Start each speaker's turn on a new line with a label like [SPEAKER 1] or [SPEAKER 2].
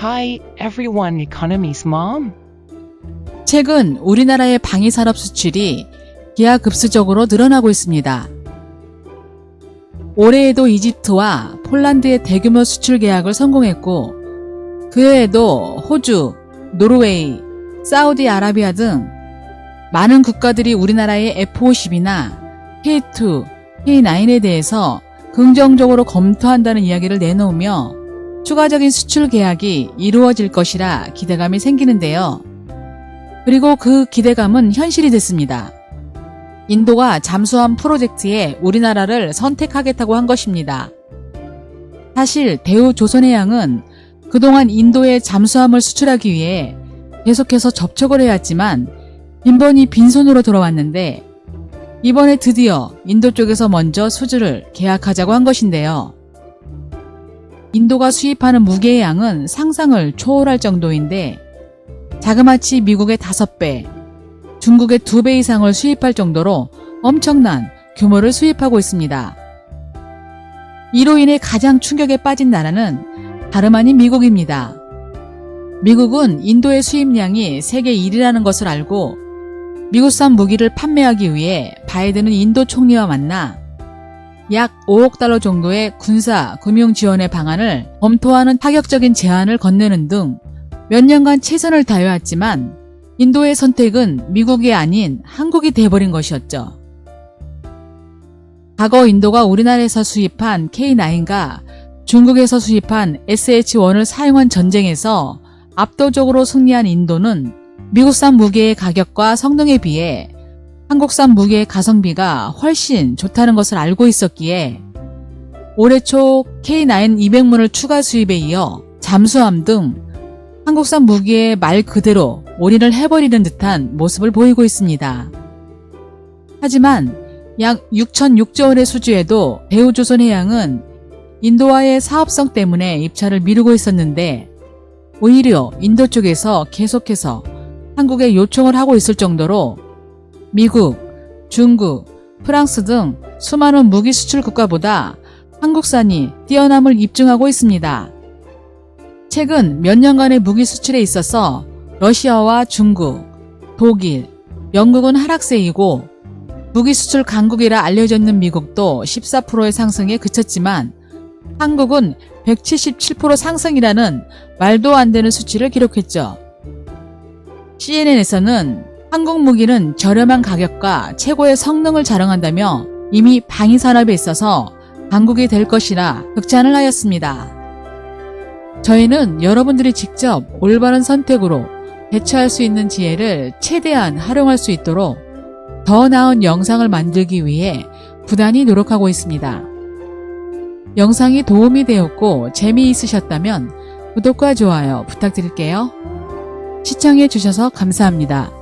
[SPEAKER 1] Hi, everyone, Economy's mom.
[SPEAKER 2] 최근 우리나라의 방위산업 수출이 기하급수적으로 늘어나고 있습니다. 올해에도 이집트와 폴란드의 대규모 수출 계약을 성공했고, 그 외에도 호주, 노르웨이, 사우디아라비아 등 많은 국가들이 우리나라의 F-50이나 K2, K9에 대해서 긍정적으로 검토한다는 이야기를 내놓으며 추가적인 수출 계약이 이루어질 것이라 기대감이 생기는데요. 그리고 그 기대감은 현실이 됐습니다. 인도가 잠수함 프로젝트에 우리나라를 선택하겠다고 한 것입니다. 사실 대우 조선해양은 그동안 인도에 잠수함을 수출하기 위해 계속해서 접촉을 해왔지만 빈번히 빈손으로 돌아왔는데 이번에 드디어 인도 쪽에서 먼저 수주를 계약하자고 한 것인데요. 인도가 수입하는 무게의 양은 상상을 초월할 정도인데 자그마치 미국의 5배, 중국의 2배 이상을 수입할 정도로 엄청난 규모를 수입하고 있습니다. 이로 인해 가장 충격에 빠진 나라는 다름 아닌 미국입니다. 미국은 인도의 수입량이 세계 1위라는 것을 알고 미국산 무기를 판매하기 위해 바이든은 인도 총리와 만나 약 5억 달러 정도의 군사, 금융 지원의 방안을 검토하는 파격적인 제안을 건네는 등 몇 년간 최선을 다해왔지만 인도의 선택은 미국이 아닌 한국이 돼버린 것이었죠. 과거 인도가 우리나라에서 수입한 K9과 중국에서 수입한 SH-1을 사용한 전쟁에서 압도적으로 승리한 인도는 미국산 무기의 가격과 성능에 비해 한국산 무기의 가성비가 훨씬 좋다는 것을 알고 있었기에 올해 초 K9 200문을 추가 수입에 이어 잠수함 등 한국산 무기에 말 그대로 올인을 해버리는 듯한 모습을 보이고 있습니다. 하지만 약 6,006조 원의 수주에도 대우조선해양은 인도와의 사업성 때문에 입찰을 미루고 있었는데 오히려 인도 쪽에서 계속해서 한국에 요청을 하고 있을 정도로 미국, 중국, 프랑스 등 수많은 무기 수출 국가보다 한국산이 뛰어남을 입증하고 있습니다. 최근 몇 년간의 무기 수출에 있어서 러시아와 중국, 독일, 영국은 하락세이고 무기 수출 강국이라 알려졌는 미국도 14%의 상승에 그쳤지만 한국은 177% 상승이라는 말도 안 되는 수치를 기록했죠. CNN에서는 한국 무기는 저렴한 가격과 최고의 성능을 자랑한다며 이미 방위 산업에 있어서 강국이 될 것이라 극찬을 하였습니다. 저희는 여러분들이 직접 올바른 선택으로 대처할 수 있는 지혜를 최대한 활용할 수 있도록 더 나은 영상을 만들기 위해 부단히 노력하고 있습니다. 영상이 도움이 되었고 재미있으셨다면 구독과 좋아요 부탁드릴게요. 시청해 주셔서 감사합니다.